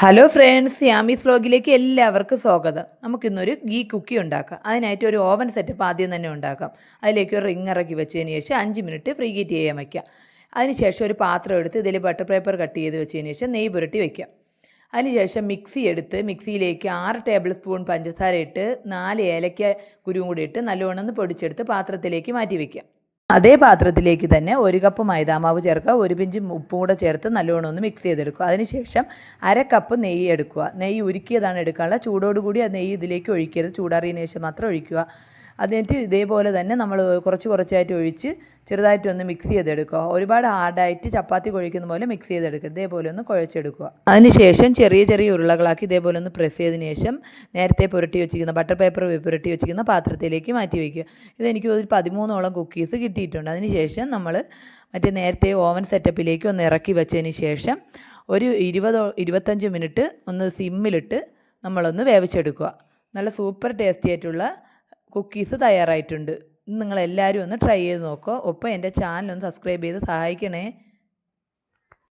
Hello friends Yami's വ്ലോഗിലേക്ക് എല്ലാവർക്കും സ്വാഗതം. നമുക്കിന്നൊരു ഗീ കുക്കി ഉണ്ടാക്കാം. അതിനായിട്ട് ഒരു ഓവൻ സെറ്റപ്പ് ആദ്യം തന്നെ ഉണ്ടാക്കാം. അതിലേക്ക് ഒരു റിങ് ഇറക്കി വെച്ചതിന് ശേഷം അഞ്ച് മിനിറ്റ് ഫ്രീ ഹീറ്റ് ചെയ്യാൻ വയ്ക്കാം അതിനുശേഷം ഒരു പാത്രം എടുത്ത് ഇതിൽ ബട്ടർ പേപ്പർ കട്ട് ചെയ്ത് വെച്ചതിന് ശേഷം നെയ് പുരട്ടി വയ്ക്കാം അതിനുശേഷം മിക്സി എടുത്ത് മിക്സിയിലേക്ക് ആറ് ടേബിൾ സ്പൂൺ പഞ്ചസാര ഇട്ട് നാല് ഏലക്ക കുരുവും കൂടി ഇട്ട് നല്ലവണ്ണം ഒന്ന് പൊടിച്ചെടുത്ത് പാത്രത്തിലേക്ക് മാറ്റി വയ്ക്കാം അതേ പാത്രത്തിലേക്ക് തന്നെ ഒരു കപ്പ് മൈദാമാവ് ചേർക്കുക ഒരു പിഞ്ച് ഉപ്പും കൂടെ ചേർത്ത് നല്ലോണം ഒന്ന് മിക്സ് ചെയ്തെടുക്കുക. അതിനുശേഷം അര കപ്പ് നെയ്യ് എടുക്കുക. നെയ്യ് ഉരുക്കിയതാണ് എടുക്കാനുള്ള ചൂടോടുകൂടി ആ നെയ്യ് ഇതിലേക്ക് ഒഴിക്കരുത്. ചൂടാറിയതിന് ശേഷം മാത്രം ഒഴിക്കുക. അതിനിട്ട് ഇതേപോലെ തന്നെ നമ്മൾ കുറച്ച് കുറച്ചായിട്ട് ഒഴിച്ച് ചെറുതായിട്ട് ഒന്ന് മിക്സ് ചെയ്തെടുക്കുക. ഒരുപാട് ഹാർഡായിട്ട് ചപ്പാത്തി കുഴയ്ക്കുന്ന പോലെ മിക്സ് ചെയ്തെടുക്കുക. ഇതേപോലെ ഒന്ന് കുഴച്ചെടുക്കുക. അതിനുശേഷം ചെറിയ ചെറിയ ഉരുളകളാക്കി ഇതേപോലെ ഒന്ന് പ്രസ് ചെയ്തതിന് ശേഷം നേരത്തെ പുരട്ടി വെച്ചിരിക്കുന്ന ബട്ടർ പേപ്പർ പുരട്ടി വെച്ചിരിക്കുന്ന പാത്രത്തിലേക്ക് മാറ്റി വയ്ക്കുക ഇതെനിക്ക് ഒരു പതിമൂന്നോളം കുക്കീസ് കിട്ടിയിട്ടുണ്ട്. അതിനുശേഷം നമ്മൾ മറ്റേ നേരത്തെ ഓവൻ സെറ്റപ്പിലേക്ക് ഒന്ന് ഇറക്കി വെച്ചതിന് ശേഷം ഒരു ഇരുപതോ ഇരുപത്തഞ്ച് മിനിറ്റ് ഒന്ന് സിമ്മിലിട്ട് നമ്മളൊന്ന് വേവിച്ചെടുക്കുക. നല്ല സൂപ്പർ ടേസ്റ്റി ആയിട്ടുള്ള കുക്കീസ് തയ്യാറായിട്ടുണ്ട്. നിങ്ങളെല്ലാവരും ഒന്ന് ട്രൈ ചെയ്ത് നോക്കുക ഒപ്പം എന്റെ ചാനൽ ഒന്ന് സബ്സ്ക്രൈബ് ചെയ്ത് സഹായിക്കണേ.